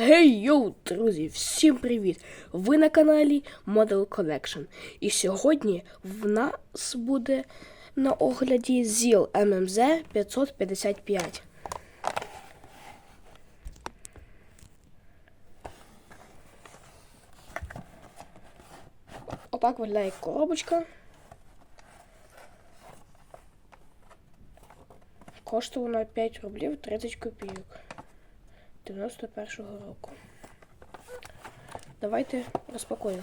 Гей йоу, друзі, всім привіт! Ви на каналі Model Collection. І сьогодні в нас буде на огляді ZIL MMZ 555. Отак виглядає коробочка. Коштує вона 5 рублів 30 копійок. 91-го року. Давайте розпакуємо.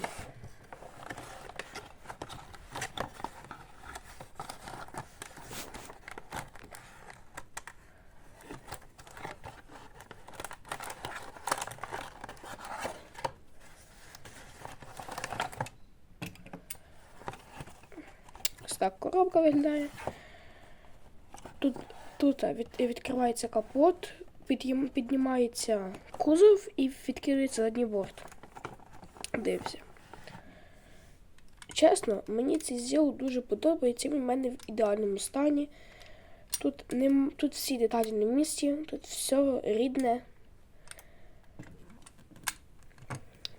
Так коробка виглядає. Тут, тут від, відкривається капот, піднімається кузов і відкидається задній борт. Дивимося. Чесно, мені цей зіл дуже подобається, він в мене в ідеальному стані. Тут, не, тут всі деталі на місці, тут все рідне.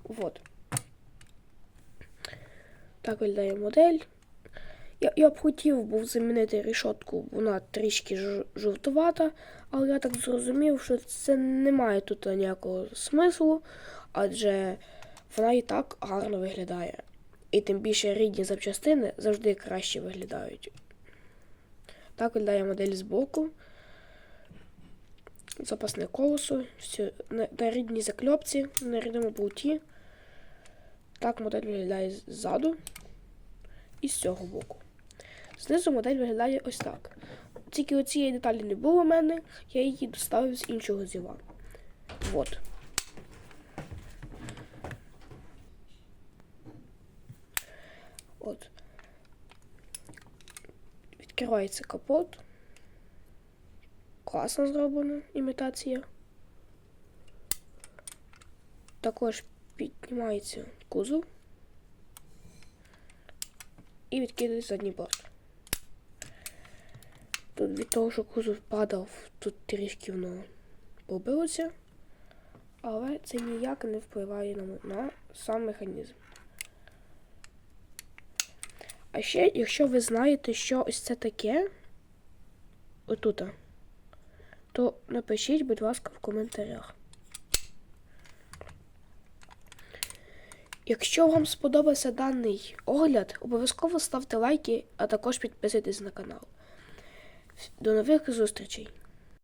Вот. Так виглядає модель. Я, я б хотів був замінити рішотку, вона трішки жовтувата, але я так зрозумів, що це не має тут ніякого смислу, адже вона і так гарно виглядає. І тим більше рідні запчастини завжди краще виглядають. Так виглядає модель збоку. Запасне колесо, все, на, на рідній закльопці, на рідному болті. Так модель виглядає ззаду і з цього боку. Знизу модель виглядає ось так. Тільки оцієї деталі не було в мене, я її доставив з іншого зіла. Вот. От. Відкривається капот. Класно зроблена імітація. Також піднімається кузов і відкидається задній борт. Тут від того, що кузов падав, тут трішки воно побилося, але це ніяк не впливає на, на сам механізм. А ще, якщо ви знаєте, що ось це таке, отута, то напишіть, будь ласка, в коментарях. Якщо вам сподобався даний огляд, обов'язково ставте лайки, а також підписуйтесь на канал. До нових зустрічей!